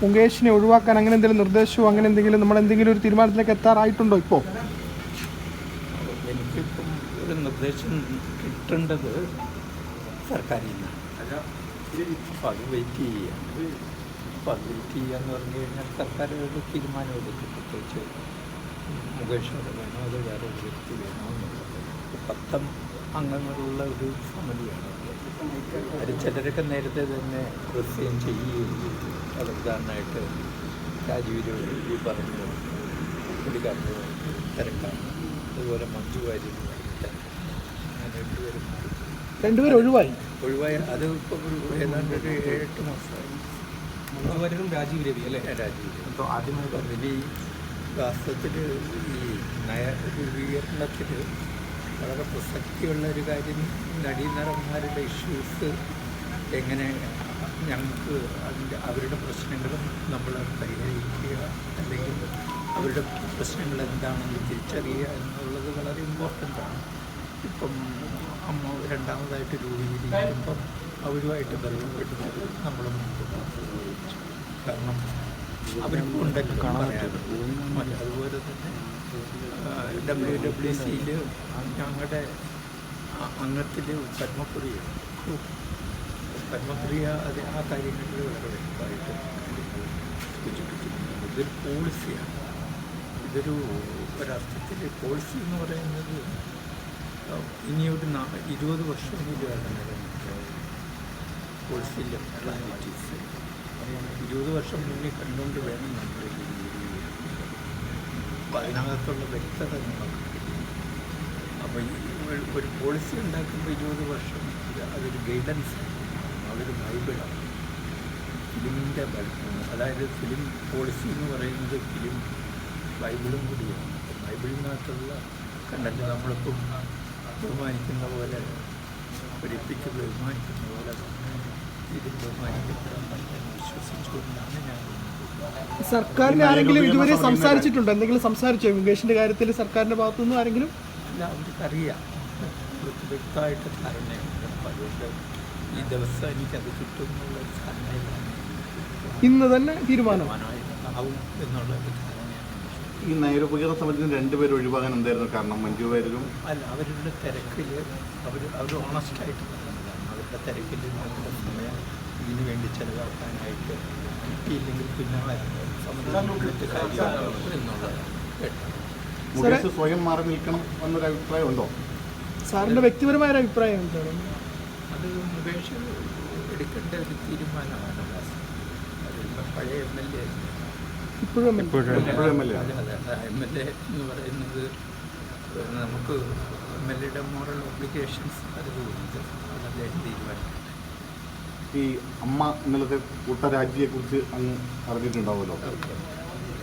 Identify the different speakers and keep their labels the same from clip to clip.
Speaker 1: മുകേഷിനെ ഒഴിവാക്കാൻ അങ്ങനെ എന്തെങ്കിലും നിർദ്ദേശവും അങ്ങനെ എന്തെങ്കിലും നമ്മൾ എന്തെങ്കിലും ഒരു തീരുമാനത്തിലേക്ക് എത്താറായിട്ടുണ്ടോ ഇപ്പോൾ
Speaker 2: എനിക്കിപ്പം ഒരു നിർദ്ദേശം കിട്ടേണ്ടത് സർക്കാരിൽ നിന്നാണ് അപ്പം അത് വെയിറ്റ് ചെയ്യാം. അപ്പം അത് വെയിറ്റ് ചെയ്യാന്ന് പറഞ്ഞു കഴിഞ്ഞാൽ സർക്കാർ ഒരു തീരുമാനമെടുക്കും പ്രത്യേകിച്ച് മുകേഷോട് വേണോ അത് വേറെ ഒരു വ്യക്തി വേണോ എന്നുള്ളത്. പത്തം അംഗങ്ങളുള്ള ഒരു സമിതിയാണ് അത് ചിലരൊക്കെ നേരത്തെ തന്നെ റിസൈൻ ചെയ്യുകയും ഉദാഹരണമായിട്ട് രാജീവ് ഈ പറഞ്ഞു പുള്ളിക്കാരന് തിരക്കാണ്. അതുപോലെ മഞ്ജു അങ്ങനെ രണ്ടുപേരും
Speaker 1: രണ്ടുപേരും ഒഴിവായി?
Speaker 2: ഒഴിവായ. അത് ഇപ്പോൾ ഒരു ഏതാണ്ട് ഒരു എട്ട് മാസമായി.
Speaker 3: മഞ്ജുവാര്യരും രാജീവ് രവി അല്ലേ?
Speaker 2: രാജീവ് രവി. അപ്പോൾ ആദ്യമായി പറഞ്ഞില്ല ഈ വാസ്തവത്തിൽ ഈ നയ രൂപീകരണത്തിൽ വളരെ പ്രസക്തിയുള്ള ഒരു കാര്യം നടീനടന്മാരുടെ ഇഷ്യൂസ് എങ്ങനെ ഞങ്ങൾക്ക് അതിന്റെ അവരുടെ പ്രശ്നങ്ങളും നമ്മൾ പരിഹരിക്കുക അല്ലെങ്കിൽ അവരുടെ പ്രശ്നങ്ങൾ എന്താണെന്ന് തിരിച്ചറിയുക എന്നുള്ളത് വളരെ ഇമ്പോർട്ടന്റ് ആണ്. ഇപ്പം അമ്മ രണ്ടാമതായിട്ട് രൂപീകരിക്കുമ്പം അവരുമായിട്ട് ബന്ധപ്പെട്ട് നമ്മൾ കാരണം അവർക്ക് കാണാൻ പറ്റും അതുപോലെ തന്നെ ഡബ്ല്യു ഡബ്ല്യു സിയിൽ ഞങ്ങളുടെ അംഗത്തിൽ പത്മപ്രിയ. പത്മപ്രിയ അത് ആ കാര്യങ്ങളിൽ വളരെ വ്യക്തമായിട്ട് ഇതൊരു പോളിസിയാണ്. ഇതൊരു ഒരർത്ഥത്തിൽ പോളിസി എന്ന് പറയുന്നത് ഇനിയൊരു നാ ഇരുപത് വർഷം നിലനിൽക്കുക പോളിസിയിലെ പ്ലാനിറ്റീസ് ഇരുപത് വർഷം മുന്നിൽ കണ്ടുകൊണ്ട് വേണം നമ്മൾ അപ്പോൾ അതിനകത്തുള്ള വ്യക്തത അപ്പോൾ ഈ ഒരു- പോളിസി ഉണ്ടാക്കുമ്പോൾ ഇരുപത് വർഷം ഇത് അതൊരു ഗൈഡൻസ് അതൊരു ബൈബിളാണ് ഫിലിമിന്റെ അതായത് ഫിലിം പോളിസി എന്ന് പറയുന്നത് ഫിലിം ബൈബിളും കൂടിയാണ്. ബൈബിളിനകത്തുള്ള കണ്ടന്റ് നമ്മളിപ്പം ബഹുമാനിക്കുന്ന പോലെ ഒരിപ്പിക്ക് ബഹുമാനിക്കുന്ന പോലെ തന്നെ ഇതിൽ ബഹുമാനിക്കപ്പെടാൻ വിശ്വസിച്ചുകൊണ്ടാണ് ഞാൻ
Speaker 1: സർക്കാരിന് ആരെങ്കിലും ഇതുവരെ സംസാരിച്ചിട്ടുണ്ടോ? എന്തെങ്കിലും സംസാരിച്ചോ? മുകേഷിന്റെ കാര്യത്തിൽ സർക്കാരിന്റെ ഭാഗത്തുനിന്നും ആരെങ്കിലും?
Speaker 2: അല്ല അവർക്കറിയാം. അവർക്ക് വ്യക്തമായിട്ട് ധാരണയുണ്ട്. അതുകൊണ്ട് ഈ ദിവസം എനിക്കത് കിട്ടും
Speaker 1: ഇന്ന് തന്നെ തീരുമാനം.
Speaker 2: തീരുമാനമായിട്ടുണ്ടാവും എന്നുള്ള ഒരു ധാരണയാണ്.
Speaker 4: ഈ നയരൂപീകരണ സമിതിയിൽ രണ്ടുപേർ രണ്ടുപേരും ഒഴിവാകാൻ എന്തായിരുന്നു കാരണം? മഞ്ജു പേരും
Speaker 2: അല്ല അവരുടെ തിരക്കിൽ അവർ അവർ ഓണസ്റ്റായിട്ട് ആയിട്ട് അവരുടെ തിരക്കിൽ അവരുടെ സമയം ഇതിനു വേണ്ടി ചെലവാക്കാനായിട്ട് കിട്ടിയില്ലെങ്കിൽ പിന്നെ സമ്മതിച്ചിട്ട് കാര്യമാകും എന്നുള്ളതാണ് കേട്ടത്
Speaker 4: മുകേഷ് സ്വയം മാറി നിൽക്കണം എന്നൊരു അഭിപ്രായം ഉണ്ടോ?
Speaker 1: സാറിന്റെ വ്യക്തിപരമായ ഒരു അഭിപ്രായം എന്താണ്?
Speaker 2: അത് മുകേഷ് എടുക്കേണ്ട ഒരു തീരുമാനമാണ് പഴയ എം എൽ എ
Speaker 1: ഇപ്പോഴും
Speaker 4: എം എൽ എ
Speaker 2: അതെ അതെ എം എൽ എ എന്ന് പറയുന്നത് നമുക്ക് എം എൽ എയുടെ മോറൽ ഒബ്ലിഗേഷൻസ് അത് ഉണ്ട് അതല്ലേ തീരുമാനം തീരുമാനിക്കും
Speaker 4: ഈ അമ്മ ഇന്നലത്തെ കൂട്ടരാജിയെക്കുറിച്ച് അങ്ങ് അറിഞ്ഞിട്ടുണ്ടാവുമല്ലോ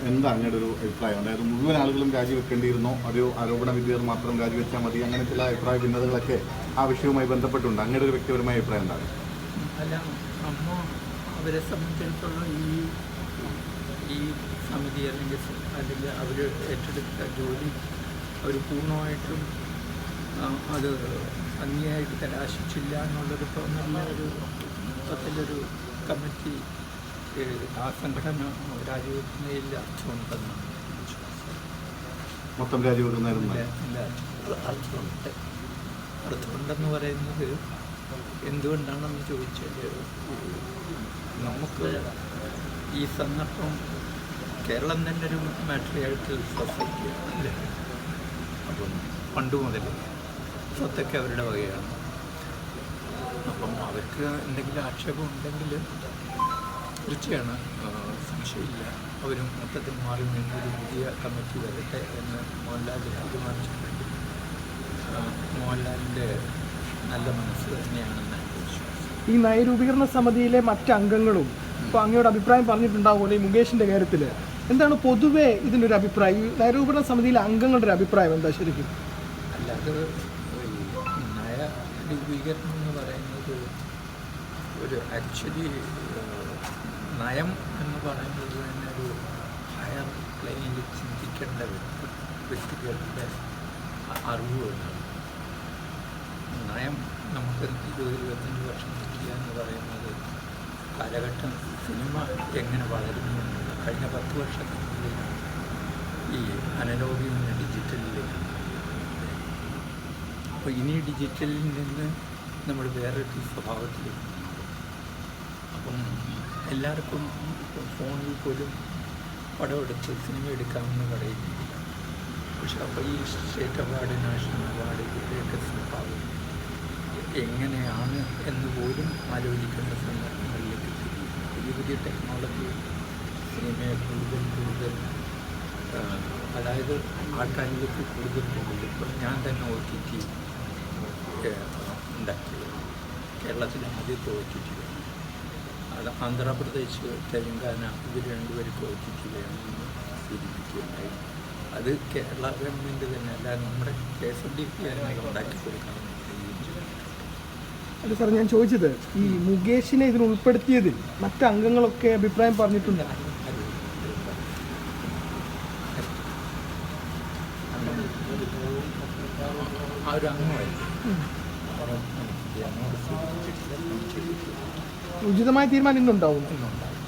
Speaker 4: എന്താ അങ്ങയുടെ ഒരു അഭിപ്രായം? അതായത് മുഴുവൻ ആളുകളും രാജിവെക്കേണ്ടിയിരുന്നോ? അതോ ആരോപണ വിദ്യർ മാത്രം രാജിവെച്ചാൽ മതി? അങ്ങനെ ചില അഭിപ്രായ ഭിന്നതകളൊക്കെ ആ വിഷയവുമായി ബന്ധപ്പെട്ടുണ്ട് അങ്ങയുടെ ഒരു വ്യക്തിപരമായ അഭിപ്രായം എന്താണ്?
Speaker 2: അല്ല അമ്മ അവരെ സംബന്ധിച്ചിടത്തോളം ഈ ഈ സമിതി അല്ലെങ്കിൽ അല്ലെങ്കിൽ അവർ ഏറ്റെടുത്ത ജോലി അവർ പൂർണമായിട്ടും അത് ഭംഗിയായിട്ട് കലാശിച്ചില്ല എന്നുള്ളത് ഇപ്പോൾ നല്ല ഒരു മൊത്തത്തിലൊരു കമ്മിറ്റി ഏഹ്, ആ സംഘടന രാജിവെക്കുന്നതിൽ അർത്ഥമുണ്ടെന്ന്
Speaker 4: മൊത്തം
Speaker 2: അർത്ഥമുണ്ട് അർത്ഥമുണ്ടെന്ന് പറയുന്നത് എന്തുകൊണ്ടാണെന്ന് ചോദിച്ചാൽ നമുക്ക് ഈ സന്ദർഭം കേരളം തന്നെ ഒരു മാട്രിയായിട്ട് സൊസൈറ്റിയാണ് അല്ലേ? അപ്പം പണ്ട് മുതൽ സ്വത്തൊക്കെ അവരുടെ വകയാണ്. അപ്പം അവർക്ക് എന്തെങ്കിലും ആക്ഷേപം ഉണ്ടെങ്കിൽ തീർച്ചയാണ്. സംശയമില്ല. അവരും മൊത്തത്തിൽ മാറി നിന്ന് ഒരു പുതിയ കമ്മിറ്റി വരട്ടെ എന്ന് മോഹൻലാൽ തീരുമാനിച്ചിട്ടുണ്ടെങ്കിൽ ആ, മോഹൻലാലിന്റെ നല്ല മനസ്സ് തന്നെയാണെന്ന്
Speaker 1: ഈ നയരൂപീകരണ സമിതിയിലെ മറ്റ് അംഗങ്ങളും ഇപ്പൊ അങ്ങയുടെ അഭിപ്രായം പറഞ്ഞിട്ടുണ്ടാവുമല്ലോ ഈ മുകേഷിന്റെ കാര്യത്തിൽ എന്താണ് പൊതുവേ ഇതിന്റെ ഒരു അഭിപ്രായം? ഈ നയരൂപീകരണ സമിതിയിലെ അംഗങ്ങളുടെ ഒരു അഭിപ്രായം എന്താ ശരിക്കും?
Speaker 2: അല്ലാതെ നയ രൂപീകരണം ഒരു ആക്ച്വലി നയം എന്ന് പറയുന്നത് തന്നെ ഒരു ഹയർ പ്ലെയിനിൽ ചിന്തിക്കേണ്ട വ്യക്തി വ്യക്തികളുടെ അറിവ് അറിവുകളാണ് നയം നമുക്ക് ഇരുപത് ഇരുപത്തഞ്ച് വർഷം നിൽക്കുക എന്ന് പറയുന്നത് കാലഘട്ടം സിനിമ എങ്ങനെ വളരുന്നു കഴിഞ്ഞ പത്ത് വർഷത്തിനുള്ളിൽ ഈ അനലോഗിൽ നിന്ന് ഡിജിറ്റലിലേക്ക് അപ്പോൾ ഇനി ഡിജിറ്റലിൽ നിന്ന് നമ്മൾ വേറൊരു സ്വഭാവത്തിലേക്ക് അപ്പം എല്ലാവർക്കും ഇപ്പം ഫോണിൽ പോലും പടം എടുത്ത് സിനിമ എടുക്കാമെന്ന് പറയുന്നില്ല. പക്ഷെ അപ്പോൾ ഈ സ്റ്റേറ്റ് അവാർഡ് നാഷണൽ അവാർഡ് ഇവരുടെയൊക്കെ സ്വഭാവം എങ്ങനെയാണ് എന്ന് പോലും ആലോചിക്കുന്ന സന്ദർഭങ്ങളിലേക്ക് പുതിയ പുതിയ ടെക്നോളജി സിനിമയെ കൂടുതൽ കൂടുതൽ ആ, അതായത് ആൾക്കാരിലേക്ക് കൂടുതൽ കൂടുതൽ ഇപ്പോൾ ഞാൻ തന്നെ ഒ ടി ടി ഉണ്ടാക്കിയത്. കേരളത്തിലെ ആദ്യത്തെ ഒ ടി ടി അത് ആന്ധ്രാപ്രദേശ് തെലങ്കാന ഇവർ രണ്ടുപേരും പ്രവർത്തിക്കുകയാണ് സൂചിപ്പിക്കുകയുണ്ടായി. അത് കേരള ഗവൺമെന്റ് തന്നെ അല്ല നമ്മുടെ K S N D P തന്നെ ഉണ്ടാക്കി കൊടുക്കണം
Speaker 1: അല്ല സാർ ഞാൻ ചോദിച്ചത് ഈ മുകേഷിനെ ഇതിൽ ഉൾപ്പെടുത്തിയതിൽ മറ്റ് അംഗങ്ങളൊക്കെ അഭിപ്രായം പറഞ്ഞിട്ടുണ്ട്?
Speaker 2: ആ ഒരു അംഗമായിരുന്നു
Speaker 1: ഉചിതമായ തീരുമാനം ഇന്നുണ്ടാവും.
Speaker 2: ഒന്നുണ്ടായി